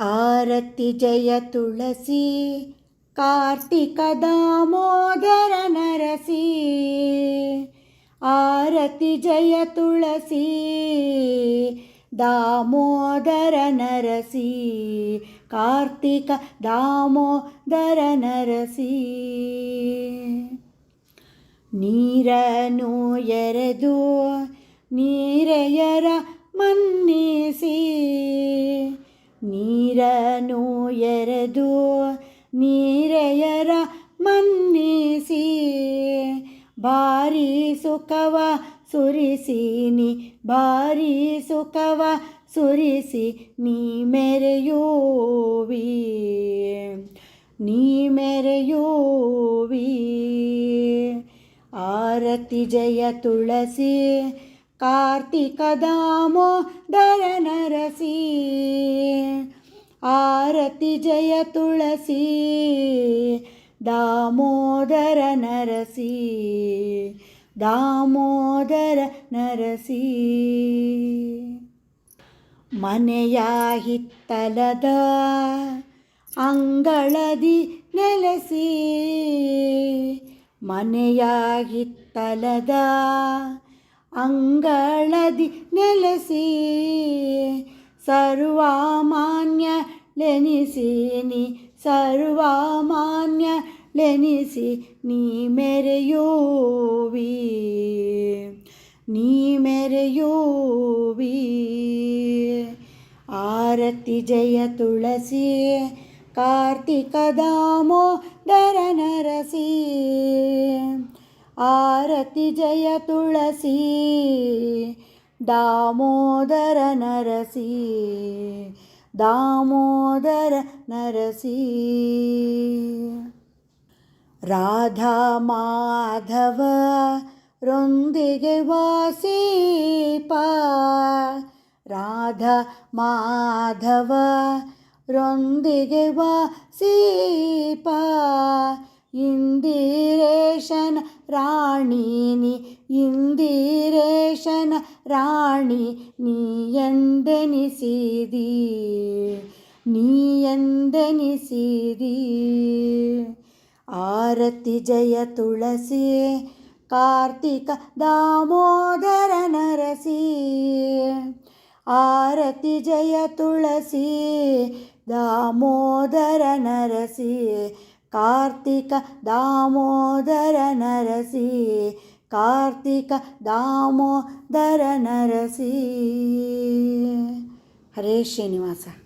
ಆರತಿ ಜಯ ತುಳಸಿ, ಕಾರ್ತಿಕ ದಾಮೋದರ ನರಸಿ. ಆರತಿ ಜಯ ತುಳಸಿ, ದಾಮೋದರ ನರಸಿ. ಕಾರ್ತಿಕ ದಾಮೋದರ ನರಸಿ. ನೀರನು ಎರೆದು, ನೀರೆಯರ ನೀರನು ಎರೆದು ನೀರೆಯರ ಮನ್ನಿಸಿ, ಭಾರಿ ಸುಖವ ಸುರಿಸಿನಿ, ಭಾರಿ ಸುಖವ ಸುರಿಸಿ ನೀ ಮೆರೆಯೋವಿ ನೀ ಮೆರೆಯೋವಿ. ಆರತಿ ಜಯ ತುಳಸಿ ದಾಮೋದರ ನರಸಿ ಆರತಿ ಜಯ ತುಳಸಿ, ದಾಮೋದರ ನರಸಿ ದಾಮೋದರ ನರಸಿ. ಮನೆಯ ಹಿತ್ತಲದ ಅಂಗಳದಿ ನೆಲೆಸಿ, ಮನೆಯ ಹಿತ್ತಲದ ಅಂಗಳದಿ ನೆಲೆಸಿ, ಸರ್ವಮಾನ್ಯ ಲೆನಿಸಿ ನೀ ಸರ್ವಮಾನ್ಯ, ಲೆನಿಸಿ ನೀ ಮೆರೆಯೋವಿ. ನೀ ಮೆರೆಯೋವಿ. ಆರತಿ ಜಯ ತುಳಸಿ, ಕಾರ್ತಿಕ ದಾಮೋದರ ನರಸಿ. ಆರತಿ ಜಯ ತುಳಸಿ, ದಾಮೋದರ दामोदर नरसी। राधा माधव रोन्दि वा राधा माधव रोन्दि वा सिपा ವಾಸೀಪ ಇಂದಿರೇಶನ ರಾಣಿನಿ ಇಂದಿರೇಶನ ರಾಣಿ ನೀ ಎಂದೆನಿಸಿದಿ ನೀ ಎಂದೆನಿಸಿದಿ ಆರತಿ ಜಯ ತುಳಸಿ ಕಾರ್ತಿಕ ದಾಮೋದರ ನರಸಿ ಆರತಿ ಜಯ ತುಳಸಿ ದಾಮೋದರ ನರಸಿ ಕಾರ್ತಿಕ ದಾಮೋದರ ನರಸಿ ಕಾರ್ತಿಕ ದಾಮೋದರ ನರಸಿ. ಹರೇ ಶ್ರೀನಿವಾಸ.